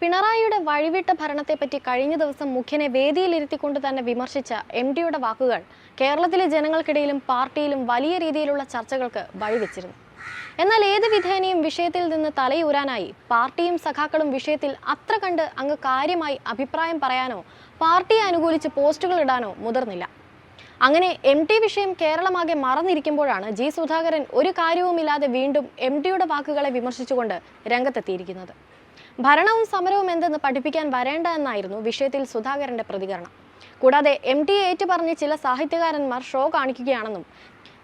പിണറായിയുടെ വഴിവിട്ട ഭരണത്തെപ്പറ്റി കഴിഞ്ഞ ദിവസം മുഖ്യനെ വേദിയിലിരുത്തിക്കൊണ്ട് തന്നെ വിമർശിച്ച എം ഡിയുടെ വാക്കുകൾ കേരളത്തിലെ ജനങ്ങൾക്കിടയിലും പാർട്ടിയിലും വലിയ രീതിയിലുള്ള ചർച്ചകൾക്ക് വഴിവെച്ചിരുന്നു. എന്നാൽ ഏത് വിധേനയും വിഷയത്തിൽ നിന്ന് തലയൂരാനായി പാർട്ടിയും സഖാക്കളും വിഷയത്തിൽ അത്ര കണ്ട് അങ്ങ് കാര്യമായി അഭിപ്രായം പറയാനോ പാർട്ടിയെ അനുകൂലിച്ച് പോസ്റ്റുകൾ ഇടാനോ മുതിർന്നില്ല. അങ്ങനെ എം ടി വിഷയം കേരളമാകെ മറന്നിരിക്കുമ്പോഴാണ് ജി സുധാകരൻ ഒരു കാര്യവുമില്ലാതെ വീണ്ടും എം ടിയുടെ വാക്കുകളെ വിമർശിച്ചുകൊണ്ട് രംഗത്തെത്തിയിരിക്കുന്നത്. ഭരണവും സമരവും എന്തെന്ന് പഠിപ്പിക്കാൻ വരേണ്ട എന്നായിരുന്നു വിഷയത്തിൽ സുധാകരന്റെ പ്രതികരണം. കൂടാതെ എം ടി ഏറ്റുപറഞ്ഞ് ചില സാഹിത്യകാരന്മാർ ഷോ കാണിക്കുകയാണെന്നും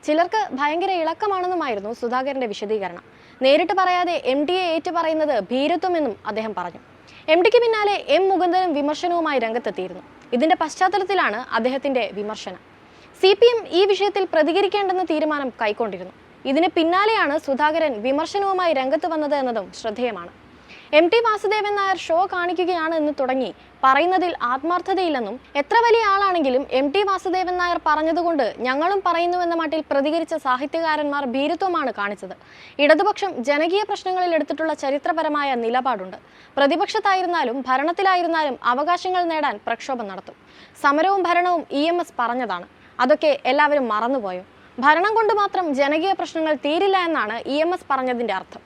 ചിലർക്ക് ഭയങ്കര ഇളക്കമാണെന്നുമായിരുന്നു സുധാകരന്റെ വിശദീകരണം. നേരിട്ട് പറയാതെ എം ടിയെ ഏറ്റുപറയുന്നത് ഭീരുത്വമെന്നും അദ്ദേഹം പറഞ്ഞു. എം ഡിക്ക് പിന്നാലെ എം മുകുന്ദനും വിമർശനവുമായി രംഗത്തെത്തിയിരുന്നു. ഇതിന്റെ പശ്ചാത്തലത്തിലാണ് അദ്ദേഹത്തിന്റെ വിമർശനം. സി പി എം ഈ വിഷയത്തിൽ പ്രതികരിക്കേണ്ടെന്ന തീരുമാനം കൈക്കൊണ്ടിരുന്നു. ഇതിന് പിന്നാലെയാണ് സുധാകരൻ വിമർശനവുമായി രംഗത്ത് വന്നത് എന്നതും ശ്രദ്ധേയമാണ്. M T Vasudevan Nair show കാണിക്കുകയാണ് എന്ന് തുടങ്ങി. പറയുന്നതിൽ ആത്മാർത്ഥതയില്ലെന്നും എത്ര വലിയ ആളാണെങ്കിലും എം ടി വാസുദേവൻ നായർ പറഞ്ഞതുകൊണ്ട് ഞങ്ങളും പറയുന്നുവെന്ന മട്ടിൽ പ്രതികരിച്ച സാഹിത്യകാരന്മാർ ഭീരുത്വമാണ് കാണിച്ചത്. ഇടതുപക്ഷം ജനകീയ പ്രശ്നങ്ങളിൽ എടുത്തിട്ടുള്ള ചരിത്രപരമായ നിലപാടുണ്ട്. പ്രതിപക്ഷത്തായിരുന്നാലും ഭരണത്തിലായിരുന്നാലും അവകാശങ്ങൾ നേടാൻ പ്രക്ഷോഭം നടത്തും. സമരവും ഭരണവും ഇ പറഞ്ഞതാണ്. അതൊക്കെ എല്ലാവരും മറന്നുപോയോ? ഭരണം കൊണ്ട് മാത്രം ജനകീയ പ്രശ്നങ്ങൾ തീരില്ല എന്നാണ് ഇ എം എസ് പറഞ്ഞതിന്റെ അർത്ഥം.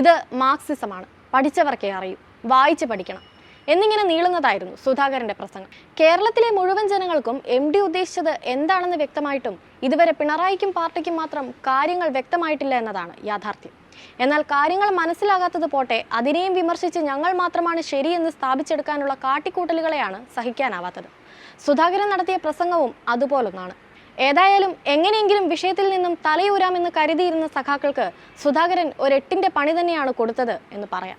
ഇത് മാർക്സിസമാണ്. പഠിച്ചവർക്കേ അറിയൂ. വായിച്ച് പഠിക്കണം. എന്നിങ്ങനെ നീളുന്നതായിരുന്നു സുധാകരന്റെ പ്രസംഗം. കേരളത്തിലെ മുഴുവൻ ജനങ്ങൾക്കും എം ഡി ഉദ്ദേശിച്ചത് എന്താണെന്ന് വ്യക്തമായിട്ടും ഇതുവരെ പിണറായിക്കും പാർട്ടിക്കും മാത്രം കാര്യങ്ങൾ വ്യക്തമായിട്ടില്ല എന്നതാണ് യാഥാർത്ഥ്യം. എന്നാൽ കാര്യങ്ങൾ മനസ്സിലാകാത്തത് പോട്ടെ അതിനെയും വിമർശിച്ച് ഞങ്ങൾ മാത്രമാണ് ശരിയെന്ന് സ്ഥാപിച്ചെടുക്കാനുള്ള കാട്ടിക്കൂട്ടലുകളെയാണ് സഹിക്കാനാവാത്തത്. സുധാകരൻ നടത്തിയ പ്രസംഗവും അതുപോലൊന്നാണ്. ഏതായാലും എങ്ങനെയെങ്കിലും വിഷയത്തിൽ നിന്നും തലയൂരാമെന്ന് കരുതിയിരുന്ന സഖാക്കൾക്ക് സുധാകരൻ ഒരെട്ടിന്റെ പണി തന്നെയാണ് കൊടുത്തത് എന്ന് പറയാം.